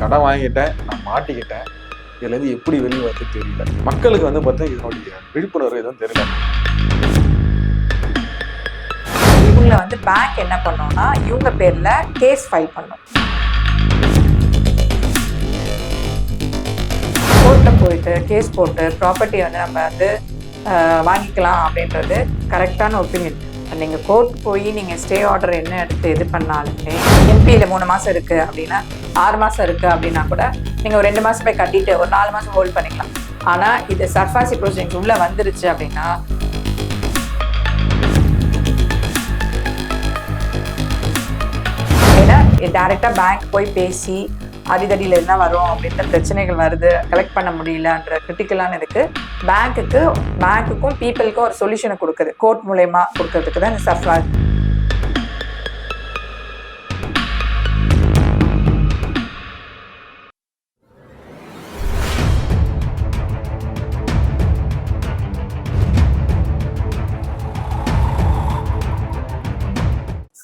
கடன் வாங்கிட்டேன் நான் மாட்டிக்கிட்டேன். இதுலேருந்து எப்படி வெளியே வரது தெரியல. மக்களுக்கு வந்து பார்த்தா இதனுடைய விழிப்புணர்வு எதுவும் தெரியல. இவங்கள வந்து பேங்க் என்ன பண்ணோம்னா இவங்க பேரில் கேஸ் ஃபைல் பண்ணோம். கோர்ட்டில் போயிட்டு கேஸ் போட்டு ப்ராப்பர்ட்டி வந்து நம்ம வந்து வாங்கிக்கலாம் அப்படின்றது கரெக்டான ஒப்பீனியன் நீங்கள் கோர்ட் போய் நீங்கள் ஸ்டே ஆர்டர் என்ன எடுத்து இது பண்ணாலுமே எம்பியில் மூணு மாதம் இருக்குது அப்படின்னா ஆறு மாதம் இருக்குது அப்படின்னா கூட நீங்கள் ஒரு ரெண்டு மாதம் போய் கட்டிட்டு ஒரு நாலு மாதம் ஹோல்ட் பண்ணிக்கலாம். ஆனால் இது சர்ஃபாசி ப்ரொசீஜர் உள்ளே வந்துருச்சு அப்படின்னா ஏன்னா டேரெக்டாக பேங்க் போய் பேசி அடிதடியில் என்ன வரும் அப்படின்ற பிரச்சனைகள் வருது. கலெக்ட் பண்ண முடியலன்ற கிரிட்டிக்கலான இதுக்கு பேங்க்குக்கு பேங்க்குக்கும் பீப்புளுக்கும் ஒரு சொல்யூஷனை கொடுக்குது. கோர்ட் மூலயமா கொடுக்கறதுக்கு தான் இந்த சஃப்ரா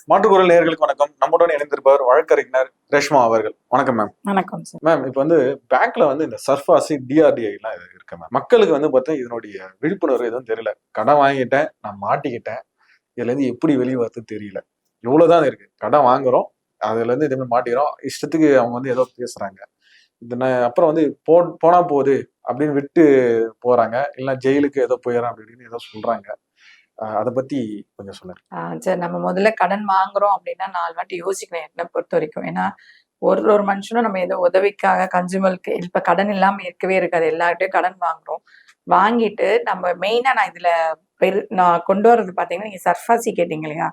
மாற்றுக்குரல் நேயர்களுக்கு வணக்கம். நம்முடன் இணைந்திருப்பவர் வழக்கறிஞர் ரேஷ்மா அவர்கள். வணக்கம் மேம் வணக்கம் சார் மேம் இப்போ வந்து பேங்க்ல வந்து இந்த சர்ஃபாசி டிஆர்டிஐ எல்லாம் இது இருக்கு மேம் மக்களுக்கு வந்து பார்த்தா இதனுடைய விழிப்புணர்வு எதுவும் தெரியல. கடன் வாங்கிட்டேன் நான் மாட்டிக்கிட்டேன். இதுல இருந்து எப்படி வெளியே வரது தெரியல. இவ்வளவுதான் இருக்கு. கடன் வாங்குறோம் அதுல இருந்து இதே மாதிரி மாட்டிக்கிறோம். இஷ்டத்துக்கு அவங்க வந்து ஏதோ பேசுறாங்க. இது அப்புறம் வந்து போ போனா போகுது அப்படின்னு விட்டு போறாங்க. இல்லைன்னா ஜெயிலுக்கு ஏதோ போயிடறான் அப்படின்னு ஏதோ சொல்றாங்க. அதை பத்தி கொஞ்சம் சொல்லுங்க. சரி நம்ம முதல்ல கடன் வாங்குறோம் அப்படின்னா நாலு வாட்டி யோசிக்கணும் என்னை பொறுத்த வரைக்கும். ஏன்னா ஒரு ஒரு மனுஷனும் நம்ம ஏதோ உதவிக்காக கன்சூமருக்கு இப்ப கடன் இல்லாம இருக்கவே இருக்காது. எல்லார்கிட்டயும் கடன் வாங்குறோம். வாங்கிட்டு நம்ம மெயினா நான் இதுல பெரு நான் கொண்டு வர்றது பாத்தீங்கன்னா நீங்க சர்ஃபாசி கேட்டீங்க இல்லையா?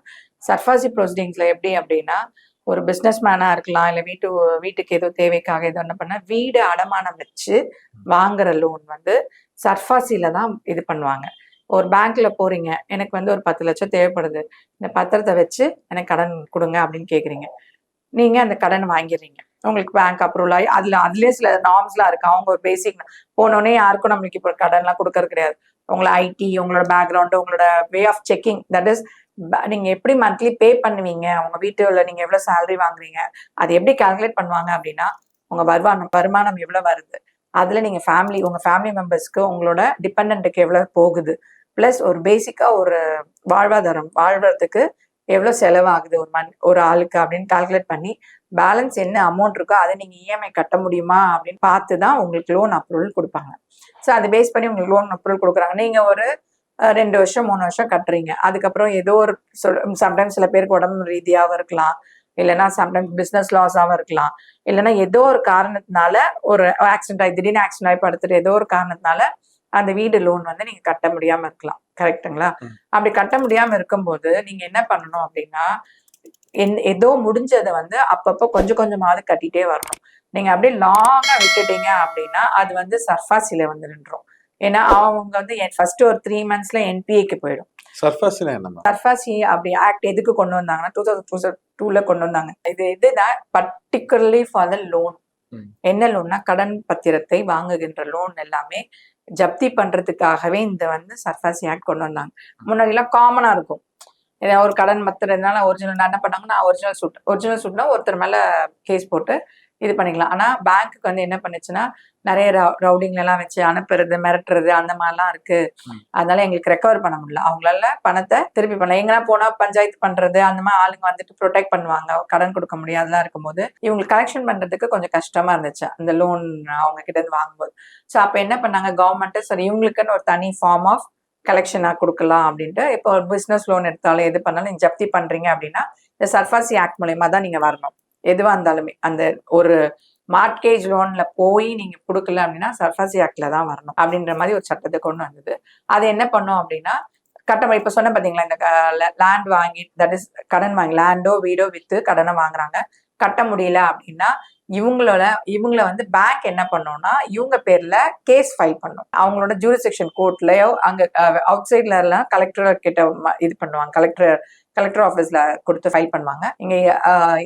சர்ஃபாசி ப்ரொசீடிங்ஸ்ல எப்படி அப்படின்னா ஒரு பிசினஸ் மேனா இருக்கலாம் இல்ல வீட்டு வீட்டுக்கு ஏதோ தேவைக்காக ஏதோ என்ன பண்ண வீடு அடமானம் வச்சு வாங்குற லோன் வந்து சர்ஃபாசில தான் இது பண்ணுவாங்க. ஒரு பேங்க்ல போறீங்க எனக்கு வந்து ஒரு பத்து லட்சம் தேவைப்படுது. இந்த பத்திரத்தை வச்சு எனக்கு கடன் கொடுங்க அப்படின்னு கேக்குறீங்க. நீங்க அந்த கடன் வாங்கிடுறீங்க. உங்களுக்கு பேங்க் அப்ரூவல் ஆகி அதுல அதுலயே சில நார்ம்ஸ்லாம் இருக்கு. அவங்க ஒரு பேசிக் போனோடனே யாருக்கும் நம்மளுக்கு இப்போ கடன்லாம் கொடுக்கறது கிடையாது. உங்களோட ஐடி உங்களோட பேக்ரவுண்டு உங்களோட way of checking that is நீங்க எப்படி மந்த்லி பே பண்ணுவீங்க? உங்க வீட்டுல நீங்க எவ்வளவு சேலரி வாங்குறீங்க? அது எப்படி கால்குலேட் பண்ணுவாங்க அப்படின்னா உங்க வருமானம் வருமானம் எவ்வளவு வருது? அதுல நீங்க ஃபேமிலி உங்க ஃபேமிலி மெம்பர்ஸ்க்கு உங்களோட டிபெண்ட்டுக்கு எவ்வளவு போகுது? ப்ளஸ் ஒரு பேசிக்காக ஒரு வாழ்வாதாரம் வாழ்றதுக்கு எவ்வளோ செலவாகுது ஒரு மண் ஒரு ஆளுக்கு அப்படின்னு கால்குலேட் பண்ணி பேலன்ஸ் என்ன அமௌண்ட் இருக்கோ அதை நீங்கள் இஎம்ஐ கட்ட முடியுமா அப்படின்னு பார்த்து தான் உங்களுக்கு லோன் அப்ரூவல் கொடுப்பாங்க. ஸோ அதை பேஸ் பண்ணி உங்களுக்கு லோன் அப்ரூவல் கொடுக்குறாங்க. நீங்கள் ஒரு ரெண்டு வருஷம் மூணு வருஷம் கட்டுறீங்க. அதுக்கப்புறம் ஏதோ ஒரு சம்டைம்ஸ் சில பேருக்கு உடம்பு ரீதியாகவும் இருக்கலாம். இல்லைன்னா சம்டைம்ஸ் பிஸ்னஸ் லாஸாகவும் இருக்கலாம். இல்லைன்னா ஏதோ ஒரு காரணத்தினால ஒரு ஆக்சிடென்ட் ஆகி திடீர்னு ஆக்சிடென்ட் ஆகி படுத்துட்டு ஏதோ ஒரு காரணத்தினால அந்த வீடு லோன் வந்து நீங்க கட்ட முடியாம இருக்கலாம். கரெக்ட்டுங்களா ம். அப்படி கட்ட முடியாம இருக்கும்போது நீங்க என்ன பண்ணணும் அப்படின்னா என் ஏதோ முடிஞ்சதை வந்து அப்பப்போ கொஞ்சம் கொஞ்சமாவது கட்டிட்டே வரணும். நீங்க அப்படியே லாங்கா விட்டுட்டீங்க அப்படின்னா அது வந்து சர்ஃபாசில வந்து நின்றோம் ஏன்னா அவங்க வந்து ஃபர்ஸ்ட் ஒரு த்ரீ மந்த்ஸ்ல என்பிஏக்கு போயிடும். மேம்? சர்ஃபாசி அப்படி ஆக்ட் எதுக்கு கொண்டு வந்தாங்கன்னா டூ தௌசண்ட் டூ டூல கொண்டு வந்தாங்க. இது இதுதான் பர்டிகுலர்லி ஃபார் த லோன். என்ன லோன்னா கடன் பத்திரத்தை வாங்குகின்ற லோன் எல்லாமே ஜப்தி பண்றதுக்காகவே இந்த வந்து சர்ஃபாசி ஆக்ட் கொண்டு வந்தாங்க? முன்னாடி எல்லாம் காமனா இருக்கும். ஏதாவது ஒரு கடன் பத்திரம் ஒரிஜினல் என்ன பண்ணாங்கன்னா ஒரிஜினல் சூட் ஒரிஜினல் சூட்னா ஒருத்தர் மேல கேஸ் போட்டு இது பண்ணிக்கலாம். ஆனா பேங்க்குக்கு வந்து என்ன பண்ணுச்சுன்னா நிறைய ரவுடிங்ல எல்லாம் வச்சு அனுப்புறது மிரட்டுறது அந்த மாதிரிலாம் இருக்கு. அதனால எங்களுக்கு ரெக்கவர் பண்ண முடியல. அவங்களால பணத்தை திருப்பி பண்ணலாம் எங்கன்னா போனா பஞ்சாயத்து பண்றது அந்த மாதிரி ஆளுங்க வந்துட்டு ப்ரொடெக்ட் பண்ணுவாங்க. கடன் கொடுக்க முடியாதெல்லாம் இருக்கும்போது இவங்களுக்கு கலெக்ஷன் பண்றதுக்கு கொஞ்சம் கஷ்டமா இருந்துச்சு. அந்த லோன் அவங்க கிட்ட இருந்து வாங்கும்போது. ஸோ அப்ப என்ன பண்ணாங்க? கவர்மெண்ட் சரி இவங்களுக்குன்னு ஒரு தனி ஃபார்ம் ஆஃப் கலெக்ஷனா கொடுக்கலாம் அப்படின்ட்டு இப்போ ஒரு பிசினஸ் லோன் எடுத்தாலும் எது பண்ணாலும் நீங்க ஜப்தி பண்றீங்க அப்படின்னா இந்த சர்ஃபாசி ஆக்ட் மூலயமா தான் நீங்க வரணும். எதுவா இருந்தாலுமே அந்த ஒரு மார்ட்கேஜ் லோன்ல போய் நீங்க கொடுக்கல அப்படின்னா சர்ஃபாசி ஆக்ட்ல தான் வரணும் அப்படின்ற மாதிரி ஒரு சட்டத்தை கொண்டு வந்தது. அது என்ன பண்ணும் அப்படின்னா கட்டமை இப்ப சொன்ன பாத்தீங்களா இந்த லேண்ட் வாங்கி தட் இஸ் கடன் வாங்கி லேண்டோ வீடோ வித்து கடனை வாங்குறாங்க. கட்ட முடியல அப்படின்னா இவங்களோட இவங்கள வந்து பேங்க் என்ன பண்ணோம்னா இவங்க பேர்ல கேஸ் ஃபைல் பண்ணும். அவங்களோட ஜூரிசெக்ஷன் கோர்ட்லயோ அங்க அவுட் சைட்ல எல்லாம் கலெக்டர் கிட்ட இது பண்ணுவாங்க கலெக்டர் கலெக்டர் ஆஃபீஸ்ல கொடுத்து ஃபைல் பண்ணுவாங்க. இங்க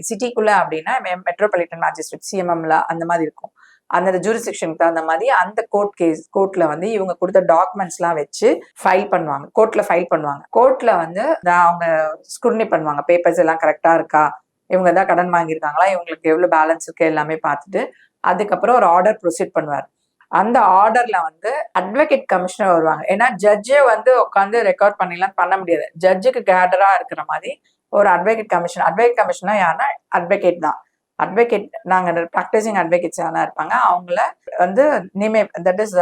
சிட்டிக்குள்ள அப்படின்னா மெட்ரோபாலிட்டன் மேஜிஸ்ட்ரேட் சிஎம்எம்ல அந்த மாதிரி இருக்கும். அந்த ஜூரிசெக்ஷனுக்கு தகுந்த மாதிரி அந்த கோர்ட் கேஸ் கோர்ட்ல வந்து இவங்க கொடுத்த டாக்குமெண்ட்ஸ்லாம் வச்சு ஃபைல் பண்ணுவாங்க. கோர்ட்ல ஃபைல் பண்ணுவாங்க. கோர்ட்ல வந்து அவங்க ஸ்குர்னி பண்ணுவாங்க. பேப்பர்ஸ் எல்லாம் கரெக்டா இருக்கா? இவங்க தான் கடன் வாங்கியிருக்காங்களா? இவங்களுக்கு எவ்வளோ பேலன்ஸ் இருக்கு? எல்லாமே பார்த்துட்டு அதுக்கப்புறம் ஒரு ஆர்டர் ப்ரொசீட் பண்ணுவார். அந்த ஆர்டர்ல வந்து அட்வொகேட் கமிஷனர் வருவாங்க. ஏன்னா ஜட்ஜே வந்து உட்காந்து ரெக்கார்ட் பண்ணிலாம் பண்ண முடியாது. ஜட்ஜுக்கு கேடரா இருக்கிற மாதிரி ஒரு அட்வொகேட் கமிஷன் அட்வொகேட் கமிஷனா யாருன்னா அட்வொகேட் தான். அட்வொகேட் நாங்க ப்ராக்டிசிங் அட்வொகேட்ஸ் யாரா இருப்பாங்க அவங்கள வந்து நிமே தட் இஸ்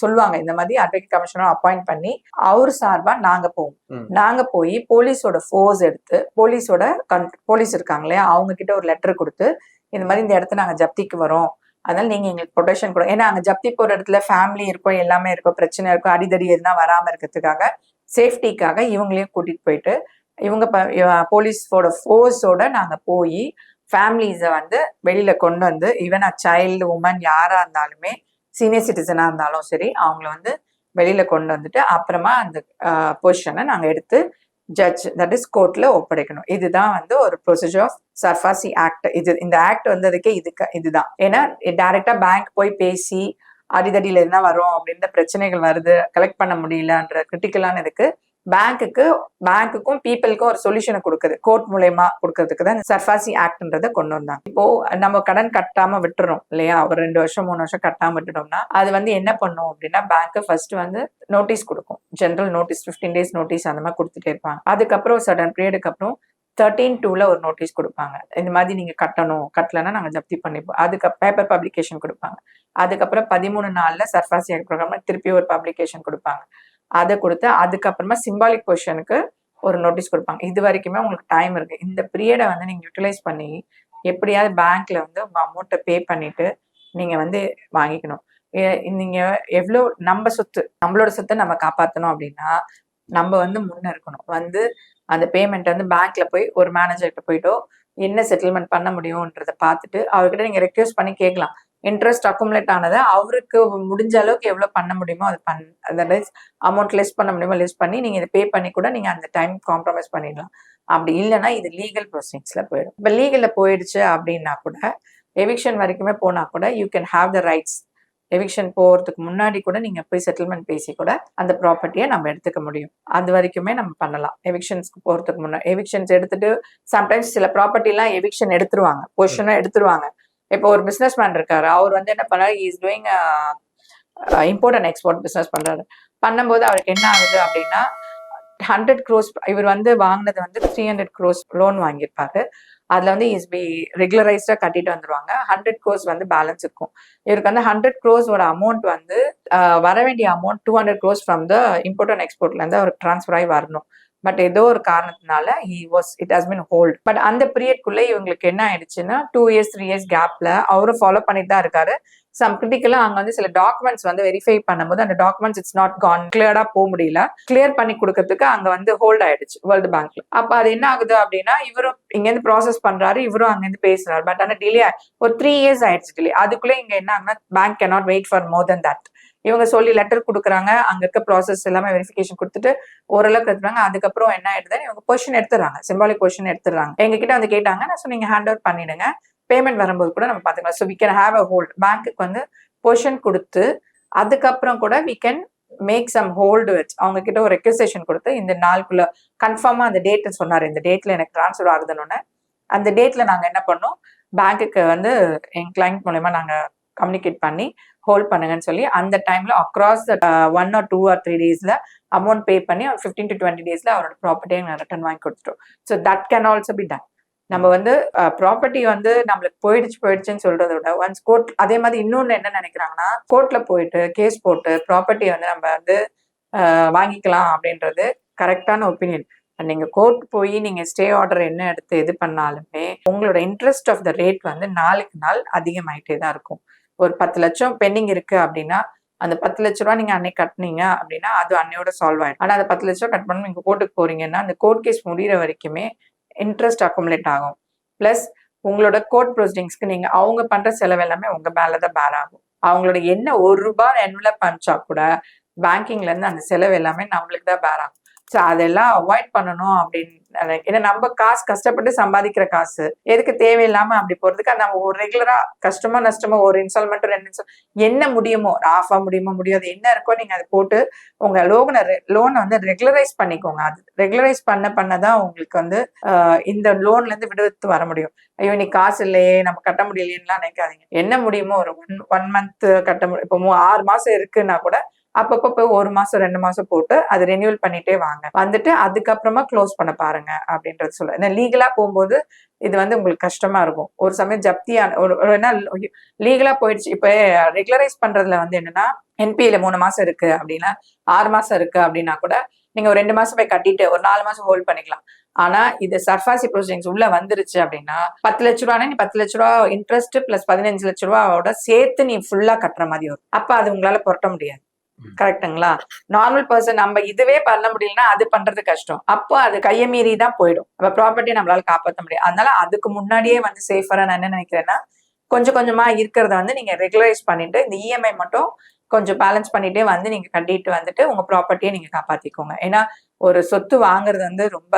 சொல்லுவாங்க. இந்த மாதிரி அட்வொகேட் கமிஷனர் அப்பாயிண்ட் பண்ணி அவர் சார்பா நாங்க போவோம். நாங்க போய் போலீஸோட ஃபோர்ஸ் எடுத்து போலீஸோட கன் போலீஸ் இருக்காங்க இல்லையா அவங்க கிட்ட ஒரு லெட்டர் கொடுத்து இந்த மாதிரி இந்த இடத்த நாங்க ஜப்திக்கு வரோம். அதனால நீங்க எங்களுக்கு ப்ரொடெக்ஷன் கொடுங்க. ஏன்னா அங்க ஜப்தி போற இடத்துல ஃபேமிலி இருக்கும் எல்லாமே இருக்கும் பிரச்சனை இருக்கும் அடிதடி எதுனா வராம இருக்கிறதுக்காக சேஃப்டிக்காக இவங்களையும் கூட்டிட்டு போயிட்டு இவங்க போலீஸோட ஃபோர்ஸோட நாங்க போய் ஃபேமிலிஸை வந்து வெளியில கொண்டு வந்து ஈவன் அ சைல்டு உமன் யாரா இருந்தாலுமே சீனியர் சிட்டிசனா இருந்தாலும் சரி அவங்கள வந்து வெளியில கொண்டு வந்துட்டு அப்புறமா அந்த பொசிஷனை நாங்க எடுத்து ஜட்ஜ் தட் இஸ் கோர்ட்ல ஒப்படைக்கணும். இதுதான் வந்து ஒரு ப்ரொசீஜர் ஆஃப் சர்ஃபாசி ஆக்ட் இது இந்த ஆக்ட் வந்ததுக்கே இதுக்கு இதுதான். ஏன்னா டைரக்டா பேங்க் போய் பேசி அடிதடியில என்ன வரும் அப்படின்ற பிரச்சனைகள் வருது கலெக்ட் பண்ண முடியலன்ற கிரிட்டிக்கலான இதுக்கு பேங்க்குக்கு பேங்க்குக்கும் பீப்புளுக்கும் ஒரு சொல்யூஷனை கொடுக்குது. கோர்ட் மூலயமா கொடுக்கறதுக்கு தான் இந்த சர்ஃபாசி ஆக்ட்ன்றதை கொண்டு வந்தாங்க. இப்போ நம்ம கடன் கட்டாம விட்டுறோம் இல்லையா? ஒரு ரெண்டு வருஷம் மூணு வருஷம் கட்டாம விட்டுட்டோம்னா அது வந்து என்ன பண்ணும் அப்படின்னா பேங்க் ஃபர்ஸ்ட் வந்து நோட்டீஸ் கொடுக்கும். ஜென்ரல் நோட்டீஸ் 15 டேஸ் நோட்டீஸ் அந்த மாதிரி கொடுத்துட்டே இருப்பாங்க. அதுக்கப்புறம் சடன் பீரியடுக்கு அப்புறம் தேர்ட்டீன் டூல ஒரு நோட்டீஸ் கொடுப்பாங்க. இந்த மாதிரி நீங்க கட்டணும் கட்டலைன்னா நாங்கள் ஜப்தி பண்ணிப்போம். அதுக்கு பேப்பர் பப்ளிகேஷன் கொடுப்பாங்க. அதுக்கப்புறம் பதிமூணு நாளில் சர்ஃபாசி ப்ரோக்ராம் திருப்பி ஒரு பப்ளிகேஷன் கொடுப்பாங்க. அதை கொடுத்து அதுக்கப்புறமா சிம்பாலிக் கொஷனுக்கு ஒரு நோட்டீஸ் கொடுப்பாங்க. இது வரைக்குமே உங்களுக்கு டைம் இருக்கு. இந்த பீரியடை வந்து நீங்க யூட்டிலைஸ் பண்ணி எப்படியாவது பேங்க்ல வந்து உங்கள் அமௌண்ட்டை பே பண்ணிட்டு நீங்க வந்து வாங்கிக்கணும். நீங்க எவ்வளோ நம்ம சொத்து நம்மளோட சொத்தை நம்ம காப்பாற்றணும் அப்படின்னா நம்ம வந்து முன்ன இருக்கணும். வந்து அந்த பேமெண்ட் வந்து பேங்க்ல போய் ஒரு மேனேஜர்கிட்ட போயிட்டோ என்ன செட்டில்மெண்ட் பண்ண முடியும்ன்றத பார்த்துட்டு அவர்கிட்ட நீங்க ரெக்வெஸ்ட் பண்ணி கேட்கலாம். இன்ட்ரெஸ்ட் அக்குமுலேட் ஆனதை அவருக்கு முடிஞ்ச அளவுக்கு எவ்வளோ பண்ண முடியுமோ அது பண் அதாவது அமௌண்ட் லெஸ் பண்ண முடியுமோ லெஸ் பண்ணி நீங்கள் இதை பே பண்ணி கூட நீங்கள் அந்த டைம் காம்ப்ரமைஸ் பண்ணிடலாம். அப்படி இல்லைன்னா இது லீகல் ப்ரொசீங்ஸ்ல போயிடும். இப்போ லீகலில் போயிடுச்சு அப்படின்னா கூட எவிக்ஷன் வரைக்குமே போனால் கூட you can have the rights eviction போறதுக்கு முன்னாடி கூட நீங்க போய் செட்டில்மெண்ட் பேசி கூட அந்த ப்ராப்பர்ட்டியை நம்ம எடுத்துக்க முடியும். அது வரைக்குமே நம்ம பண்ணலாம். எவிக்ஷன்ஸ்க்கு போறதுக்கு முன்னாடி எவிக்ஷன்ஸ் எடுத்துட்டு சம்டைம்ஸ் சில ப்ராப்பர்ட்டி எல்லாம் எவிக்ஷன் எடுத்துருவாங்க. பொசிஷனும் எடுத்துருவாங்க. இப்போ ஒரு பிசினஸ் மேன் இருக்காரு. அவர் வந்து என்ன பண்ணாரு? Is doing import and export business பண்றாரு. பண்ணும்போது அவருக்கு என்ன ஆகுது அப்படின்னா ஹண்ட்ரட் க்ரோஸ் இவர் வந்து வாங்கினது வந்து த்ரீ ஹண்ட்ரட் க்ரோஸ் லோன் வாங்கியிருப்பாரு. அதுல வந்து இஸ் பி ரெகுலரைஸ்டா கட்டிட்டு வந்துருவாங்க. ஹண்ட்ரட் க்ரோஸ் வந்து பேலன்ஸ் இருக்கும். இவருக்கு வந்து ஹண்ட்ரட் க்ரோஸோட அமௌண்ட் வந்து வர வேண்டிய amount two hundred crores from the import and எக்ஸ்போர்ட்ல இருந்து அவருக்கு ட்ரான்ஸ்ஃபர் ஆகி வரணும். பட் ஏதோ ஒரு காரணத்தினால he was it has been hold but அந்த பீரியட்குள்ளே இவங்களுக்கு என்ன ஆயிடுச்சுன்னா டூ இயர்ஸ் த்ரீ இயர்ஸ் கேப்ல அவரும் ஃபாலோ பண்ணிட்டு தான் இருக்காரு. சம் கிரிட்டிக்கலா அங்க வந்து சில டாக்குமெண்ட்ஸ் வந்து வெரிஃபை பண்ணும்போது அந்த டாக்குமெண்ட்ஸ் இட்ஸ் நாட் கான் கிளியரா போக முடியல. கிளியர் பண்ணி கொடுக்கறதுக்கு அங்க வந்து ஹோல்ட் ஆயிடுச்சு வேர்ல்டு பேங்க்ல அப்ப அது என்ன ஆகுது அப்படின்னா இவரும் இங்க இருந்து ப்ராசஸ் பண்றாரு இவரும் அங்க இருந்து பேசுறாரு. பட் ஆனா டிலே ஒரு த்ரீ இயர்ஸ் ஆயிடுச்சு டிலே அதுக்குள்ள இங்க என்ன ஆகுனா bank can not wait for more than that இவங்க சொல்லி லெட்டர் கொடுக்குறாங்க அங்க இருக்க ப்ராசஸ் எல்லாமே வெரிஃபிகேஷன் கொடுத்துட்டு ஓரளவுக்கு எடுத்துறாங்க அதுக்கப்புறம் என்ன ஆயிடுதுன்னு இவங்க பொசிஷன் எடுத்துறாங்க சிம்பாலிக் கொஷின் எடுத்துறாங்க எங்க கிட்ட வந்து கேட்டாங்க நான் சொன்னீங்க ஹேண்ட் ஓவர் பண்ணிடுங்க. பேமெண்ட் வரும்போது கூட நம்ம பார்த்துக்கலாம். So we can have a hold பேங்க்குக்கு வந்து பொசிஷன் கொடுத்து அதுக்கப்புறம் கூட we can make some hold வச்சு அவங்க கிட்ட ஒரு ரெக்வசேஷன் கொடுத்து இந்த நாளுக்குள்ள கன்ஃபார்மாக அந்த டேட்டை சொன்னார். இந்த டேட்டில் எனக்கு ட்ரான்ஸ்ஃபர் ஆகுதுன்னு அந்த டேட்டில் நாங்கள் என்ன பண்ணோம்? பேங்க்குக்கு வந்து என் கிளைண்ட் மூலயமா நாங்கள் கம்யூனிகேட் பண்ணி ஹோல்ட் பண்ணுங்கன்னு சொல்லி அந்த டைமில் across the one or two or three டேஸில் அமௌண்ட் பே பண்ணி ஃபிஃப்டீன் டு டுவெண்ட்டி டேஸில் அவரோட ப்ராப்பர்ட்டியை ரிட்டர்ன் வாங்கி கொடுத்துட்டோம். So that can also be done நம்ம வந்து ப்ராப்பர்ட்டி வந்து நம்மளுக்கு போயிடுச்சு போயிடுச்சுன்னு சொல்றதை விட ஒன்ஸ் கோர்ட் அதே மாதிரி இன்னொன்னு என்ன நினைக்கிறாங்கன்னா கோர்ட்ல போயிட்டு கேஸ் போட்டு ப்ராப்பர்ட்டி வந்து நம்ம வந்து வாங்கிக்கலாம் அப்படின்றது கரெக்டான ஒப்பீனியன் நீங்க கோர்ட் போய் நீங்க ஸ்டே ஆர்டர் என்ன எடுத்து இது பண்ணாலுமே உங்களோட இன்ட்ரெஸ்ட் ஆஃப் த ரேட் வந்து நாளுக்கு நாள் அதிகமாயிட்டே தான் இருக்கும். ஒரு பத்து லட்சம் பெண்டிங் இருக்கு அப்படின்னா அந்த பத்து லட்ச ரூபா நீங்க அன்னைக்கு கட்டுனீங்க அப்படின்னா அது அன்னையோட சால்வ் ஆயிடும். ஆனா அந்த பத்து லட்ச ரூபா கட் பண்ணி நீங்க கோர்ட்டுக்கு போறீங்கன்னா அந்த கோர்ட் கேஸ் முடிகிற வரைக்குமே இன்ட்ரெஸ்ட் அக்குமுலேட் ஆகும். பிளஸ் உங்களோட கோர்ட் ப்ரொசீடிங்ஸ்க்கு நீங்க அவங்க பண்ற செலவு எல்லாமே உங்க மேலே தான் பேர் ஆகும். அவங்களோட என்ன ஒரு ரூபாய் என்வலப் அனுப்பிச்சா கூட பேங்கிங்ல இருந்து அந்த செலவு எல்லாமே நம்மளுக்கு தான் பேர் ஆகும். ஸோ அதெல்லாம் அவாய்ட் பண்ணணும் அப்படின்னு ஏன்னா நம்ம காசு கஷ்டப்பட்டு சம்பாதிக்கிற காசு எதுக்கு தேவையில்லாம அப்படி போறதுக்கு நம்ம ஒரு ரெகுலரா கஷ்டமா நஷ்டமா ஒரு இன்ஸ்டால்மெண்ட் ரெண்டு இன்ஸ்டால் என்ன முடியுமோ ஆஃபா முடியுமோ முடியாது என்ன இருக்கோ நீங்க அதை போட்டு உங்க லோனை லோனை வந்து ரெகுலரைஸ் பண்ணிக்கோங்க. அது ரெகுலரைஸ் பண்ண பண்ணதான் உங்களுக்கு வந்து ஆஹ், இந்த லோன்ல இருந்து விடுவித்து வர முடியும். ஐயோ நீ காசு இல்லையே நம்ம கட்ட முடியலையேன்னுலாம் நினைக்காதீங்க. என்ன முடியுமோ ஒரு ஒன் ஒன் மந்த் கட்ட முடியும் இப்போ மூ- ஆறு மாசம் இருக்குன்னா கூட அப்பப்போ போய் ஒரு மாசம் ரெண்டு மாசம் போட்டு அது ரெனியூவல் பண்ணிட்டே வாங்க. வந்துட்டு அதுக்கப்புறமா க்ளோஸ் பண்ண பாருங்க அப்படின்றது சொல்ல ஏன்னா லீகலா போகும்போது இது வந்து உங்களுக்கு கஷ்டமா இருக்கும். ஒரு சமயம் ஜப்தியான ஒரு என்ன லீகலா போயிடுச்சு. இப்ப ரெகுலரைஸ் பண்றதுல வந்து என்னன்னா என்பில மூணு மாசம் இருக்கு அப்படின்னா ஆறு மாசம் இருக்கு அப்படின்னா கூட நீங்க ஒரு ரெண்டு மாசம் போய் கட்டிட்டு ஒரு நாலு மாசம் ஹோல்ட் பண்ணிக்கலாம். ஆனா இது சர்ஃபாசி ப்ரொசீடிங்ஸ் உள்ள வந்துருச்சு அப்படின்னா பத்து லட்ச ரூபானா நீ பத்து லட்ச ரூபா இன்ட்ரெஸ்ட் பிளஸ் பதினஞ்சு லட்ச ரூபாவோட சேர்த்து நீ ஃபுல்லா கட்டுற மாதிரி வரும். அப்ப அது உங்களால புரட்ட முடியாது. கரெக்டுங்களா? கரெக்ட்டுங்களா நார்மல் பர்சன் நம்ம இதுவே பண்ண முடியலன்னா அது பண்றது கஷ்டம். அப்போ அது கையை மீறி தான் போயிடும். அப்ப ப்ராப்பர்ட்டியை நம்மளால காப்பாற்ற முடியாது. அதனால அதுக்கு முன்னாடியே வந்து சேஃபரா நான் என்ன நினைக்கிறேன்னா கொஞ்சம் கொஞ்சமா இருக்கிறத வந்து நீங்க ரெகுலரைஸ் பண்ணிட்டு இந்த இஎம்ஐ மட்டும் கொஞ்சம் பேலன்ஸ் பண்ணிட்டே வந்து நீங்க கட்டிட்டு வந்துட்டு உங்க ப்ராப்பர்ட்டியை நீங்க காப்பாத்திக்கோங்க. ஏன்னா ஒரு சொத்து வாங்குறது வந்து ரொம்ப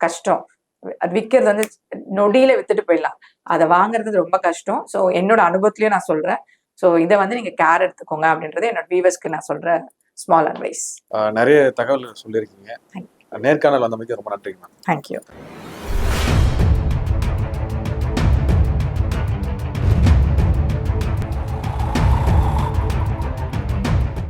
கஷ்டம். அது விற்கிறது வந்து நொடியில வித்துட்டு போயிடலாம். அதை வாங்குறது ரொம்ப கஷ்டம். ஸோ என்னோட அனுபவத்திலயும் நான் சொல்றேன். ஸோ இதை வந்து நீங்க கேர் எடுத்துக்கோங்க அப்படின்றது என்னோட வியூவர்ஸ்க்கு நான் சொல்ற ஸ்மால் அட்வைஸ் நிறைய தகவல் சொல்லியிருக்கீங்க. நேர்காணல் வந்தமைக்கு ரொம்ப நன்றிங்க. தேங்க்யூ